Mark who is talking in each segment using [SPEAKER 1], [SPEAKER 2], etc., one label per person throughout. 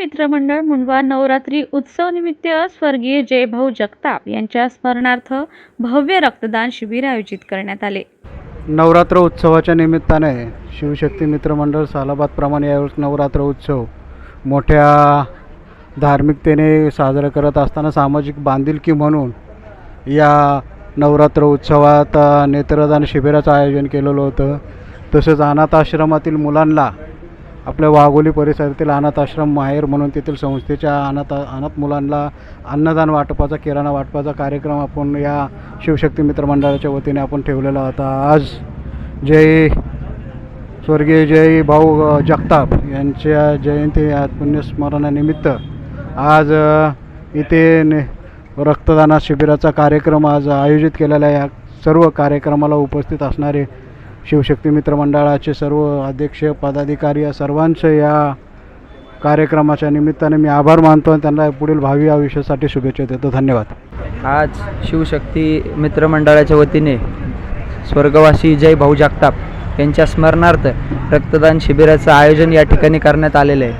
[SPEAKER 1] मित्रमंडळ मुंडवा नवरात्री उत्सवनिमित्त स्वर्गीय जयभाऊ जगताप यांच्या स्मरणार्थ भव्य रक्तदान शिबिर आयोजित करण्यात आले.
[SPEAKER 2] नवरात्र उत्सवाच्या निमित्ताने शिवशक्ती मित्रमंडळ सालाबादप्रमाणे यावेळेस नवरात्र उत्सव मोठ्या धार्मिकतेने साजरा करत असताना सामाजिक बांधिलकी म्हणून या नवरात्र उत्सवात नेत्रदान शिबिराचं आयोजन केलेलं होतं. तसंच अनाथ आश्रमातील मुलांना आपल्या वाघोली परिसरातील अनाथ आश्रम माहेर म्हणून तेथील संस्थेच्या अनाथ अनाथ मुलांना अन्नदान वाटपाचा किराणा वाटपाचा कार्यक्रम आपण या शिवशक्ती मित्र मंडळाच्या वतीने आपण ठेवलेला होता. आज जय स्वर्गीय जय भाऊ जगताप यांच्या जयंती पुण्यस्मरणानिमित्त आज इथे ने रक्तदाना शिबिराचा कार्यक्रम आज आयोजित केलेला या सर्व कार्यक्रमाला उपस्थित असणारे शिवशक्ती मित्र मंडळाचे सर्व अध्यक्ष पदाधिकारी या या कार्यक्रमाच्या निमित्ताने मी आभार मानतो आणि त्यांना पुढील भावी आयुष्यासाठी शुभेच्छा देतो. धन्यवाद.
[SPEAKER 3] आज शिवशक्ती मित्रमंडळाच्या वतीने स्वर्गवासी जय भाऊ जगताप यांच्या स्मरणार्थ रक्तदान शिबिराचं आयोजन या ठिकाणी करण्यात आलेलं आहे.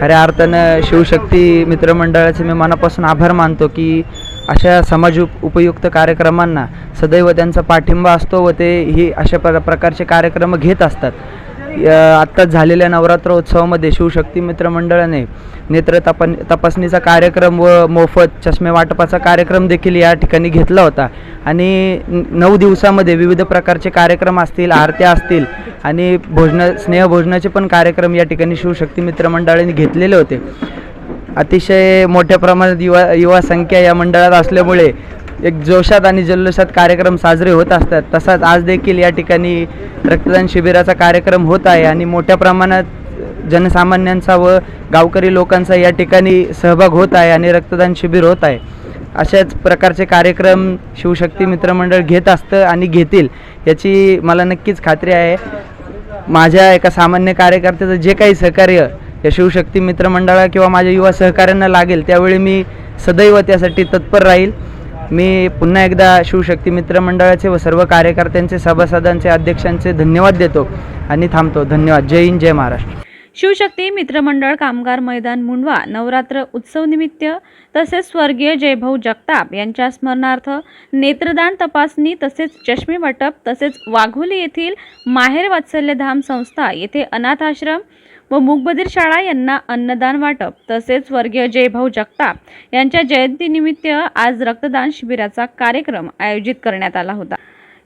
[SPEAKER 3] खऱ्या अर्थानं शिवशक्ती मित्रमंडळाचे मी मनापासून आभार मानतो की अशा समाज उप उपयुक्त कार्यक्रमांना सदैव त्यांचा पाठिंबा असतो व ते ही अशा प्र प्रकारचे कार्यक्रम घेत असतात. आत्ताच झालेल्या नवरात्र उत्सवामध्ये शिवशक्ती मित्र मंडळाने नेत्र तपा तपासणीचा कार्यक्रम व मोफत चष्मे वाटपाचा कार्यक्रम देखील या ठिकाणी घेतला होता. आणि नऊ दिवसामध्ये विविध प्रकारचे कार्यक्रम असतील आरत्या असतील आणि भोजन स्नेहभोजनाचे पण कार्यक्रम या ठिकाणी शिवशक्ती मित्र मंडळाने घेतलेले होते. अतिशय मोठ्या प्रमाणात युवा युवा संख्या या मंडळात असल्यामुळे एक जोशात आणि जल्लोषात कार्यक्रम साजरे होत असतात. तसाच आज देखील या ठिकाणी रक्तदान शिबिराचा कार्यक्रम होत आहे आणि मोठ्या प्रमाणात जनसामान्यांचा व गावकरी लोकांचा या ठिकाणी सहभाग होत आहे आणि रक्तदान शिबिर होत आहे. अशाच प्रकारचे कार्यक्रम शिवशक्ती मित्रमंडळ घेत असतं आणि घेतील याची मला नक्कीच खात्री आहे. माझ्या एका सामान्य कार्यकर्त्याचं जे काही सहकार्य या शिवशक्ती मित्रमंडळा किंवा माझ्या युवा सहकाऱ्यांना लागेल त्यावेळी मी सदैव त्यासाठी तत्पर राहील. मी पुन्हा एकदा शिवशक्ती मित्रमंडळाचे व सर्व कार्यकर्त्यांचे सभासदांचे अध्यक्षांचे धन्यवाद देतो आणि थांबतो. धन्यवाद. जय हिंद जय महाराष्ट्र.
[SPEAKER 1] शिवशक्ती मित्रमंडळ कामगार मैदान मुंडवा नवरात्र उत्सव निमित्त तसेच स्वर्गीय जयभाऊ जगताप यांच्या स्मरणार्थ नेत्रदान तपासणी तसेच चष्मे वाटप तसेच वाघोली येथील माहेर वात्सल्यधाम संस्था येथे अनाथ आश्रम व मूकबधीर शाळा यांना अन्नदान वाटप तसेच स्वर्गीय जयभाऊ जगताप यांच्या जयंतीनिमित्त आज रक्तदान शिबिराचा कार्यक्रम आयोजित करण्यात आला होता.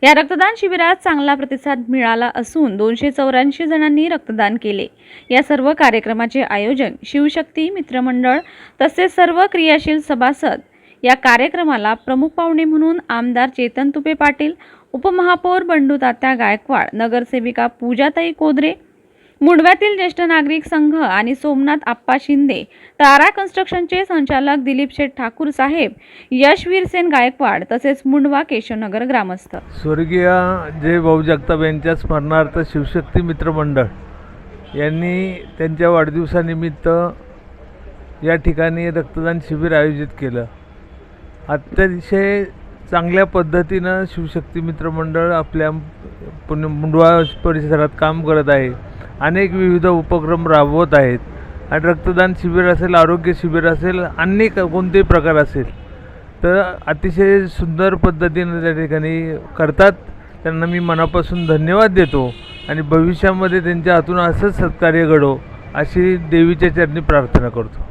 [SPEAKER 1] या रक्तदान शिबिरात चांगला प्रतिसाद मिळाला असून दोनशे चौऱ्याऐंशी जणांनी रक्तदान केले. या सर्व कार्यक्रमाचे आयोजन शिवशक्ती मित्रमंडळ तसेच सर्व क्रियाशील सभासद या कार्यक्रमाला प्रमुख पाहुणे म्हणून आमदार चेतन तुपे पाटील उपमहापौर बंडू तात्या गायकवाड नगरसेविका पूजाताई कोदरे मुंडव्यातील ज्येष्ठ नागरिक संघ आणि सोमनाथ आप्पा शिंदे तारा कन्स्ट्रक्शनचे संचालक दिलीप शेठ ठाकूर साहेब यशवीरसेन गायकवाड तसेच मुंडवा केशवनगर ग्रामस्थ.
[SPEAKER 4] स्वर्गीय जय भाऊ जगताप यांच्या स्मरणार्थ शिवशक्ती मित्र मंडळ यांनी त्यांच्या वाढदिवसानिमित्त या ठिकाणी रक्तदान शिबिर आयोजित केलं. अतिशय चांगल्या पद्धतीनं शिवशक्ती मित्र मंडळ आपल्या पुणे मुंडवा परिसरात काम करत आहे. अनेक विविध उपक्रम राबवत आहेत. आणि रक्तदान शिबिर असेल आरोग्य शिबिर असेल अनेक कोणतेही प्रकार असेल तर अतिशय सुंदर पद्धतीनं त्या ठिकाणी करतात. त्यांना मी मनापासून धन्यवाद देतो. आणि भविष्यामध्ये त्यांच्या हातून असंच सत्कार्य घडो अशी देवीच्या चरणी प्रार्थना करतो.